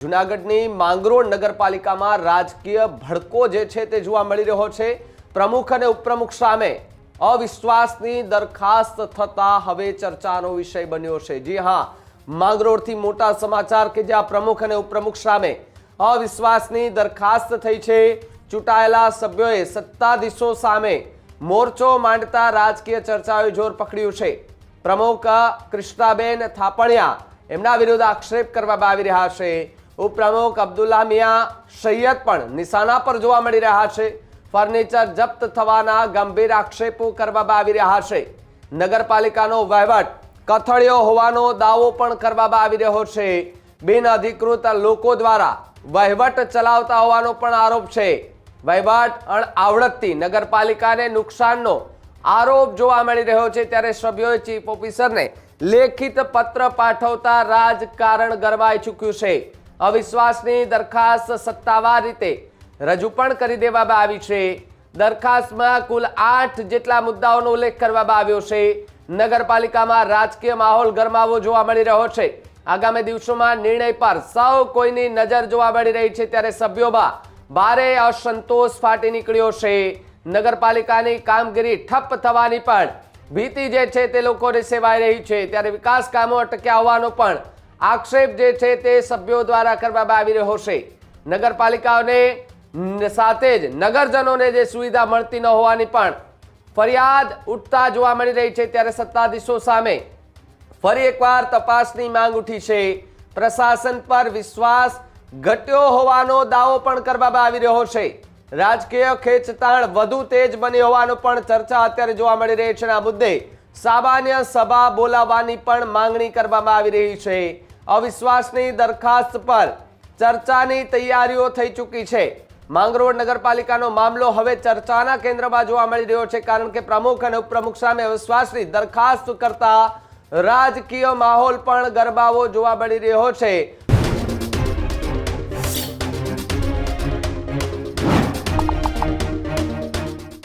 જુનાગઢની માંગરોળ નગરપાલિકામાં રાજકીય ભડકો જે છે તે જોવા મળી રહ્યો છે. પ્રમુખ અને ઉપપ્રમુખ સામે અવિશ્વાસની દરખાસ્ત થતા હવે ચર્ચાનો વિષય બન્યો છે. જી હા, માંગરોળથી મોટા સમાચાર કે જ્યાં પ્રમુખ અને ઉપપ્રમુખ સામે અવિશ્વાસની દરખાસ્ત થઈ છે. ચૂંટાયેલા સભ્યોએ સત્તાધીશો સામે મોરચો માંડતા રાજકીય ચર્ચાઓએ જોર પકડ્યું છે. પ્રમુખ કૃષ્ણાબેન થાપણિયા એમના વિરુદ્ધ આક્ષેપ કરવામાં આવી રહ્યા છે. ઉપપ્રમુખ અબ્દુલ્લા મિયા, સૈયદ પણ નિશાના પર જોવા મળી રહ્યા છે. ફર્નિચર જપ્ત થવાના ગંભીર આક્ષેપો કરવામાં આવી રહ્યા છે. નગરપાલિકાનો વહીવટ કથળિયો હોવાનો દાવો પણ કરવામાં આવી રહ્યો છે. બિનઅધિકૃત લોકો દ્વારા વહીવટ ચલાવતા હોવાનો પણ આરોપ છે. વહીવટ અણઆવડતથી નગરપાલિકાને નુકસાનનો આરોપ જોવા મળી રહ્યો છે. ત્યારે સભ્યોએ ચીફ ઓફિસરને લેખિત પત્ર પાઠવતા રાજકારણ ગરમાઈ ચૂક્યું છે. અવિશ્વાસની દરખાસ્ત સત્તાવાર રીતે રજૂ પણ કરી દેવામાં આવી છે. દરખાસ્તમાં કુલ આઠ જેટલા મુદ્દાઓનો ઉલ્લેખ કરવામાં આવ્યો છે. નગરપાલિકામાં રાજકીય માહોલ ગરમાવો જોવા મળી રહ્યો છે. આગામી દિવસોમાં નિર્ણય પર સૌ કોઈની નજર જોવા મળી રહી છે ત્યારે સભ્યોમાં ભારે અસંતોષ ફાટી નીકળ્યો છે. નગરપાલિકાની કામગીરી ઠપ થવાની પણ ભીતિ જે છે તે લોકોને સેવાઈ રહી છે. ત્યારે વિકાસ કામો અટક્યા હોવાનો પણ આક્ષેપ જે છે તે સભ્યો દ્વારા કરવામાં આવી રહ્યો છે. નગરપાલિકાઓને સાથે જ નગરજનોને જે સુવિધા મળતી ન હોવાની પણ ફરિયાદ ઉઠતા જોવા મળી રહી છે ત્યારે સત્તાધીશો સામે ફરી એકવાર તપાસની માંગ ઉઠી છે. પ્રશાસન પર વિશ્વાસ ઘટ્યો હોવાનો દાવો પણ કરવામાં આવી રહ્યો છે. રાજકીય ખેંચતાણ વધુ તેજ બની હોવાનો પણ ચર્ચા અત્યારે જોવા મળી રહી છે આ મુદ્દે સામાન્ય સભા બોલાવવાની પણ માંગણી કરવામાં આવી રહી છે. અવિશ્વાસની દરખાસ્ત પર ચર્ચાની તૈયારીઓ થઈ ચૂકી છે. માંગરોળ નગરપાલિકાનો મામલો હવે ચર્ચાના કેન્દ્રમાં જોવા મળી રહ્યો છે, કારણ કે પ્રમુખ અને ઉપપ્રમુખ સામે અવિશ્વાસની દરખાસ્ત કરતા રાજકીય માહોલ પણ ગરબાવો જોવા મળી રહ્યો છે.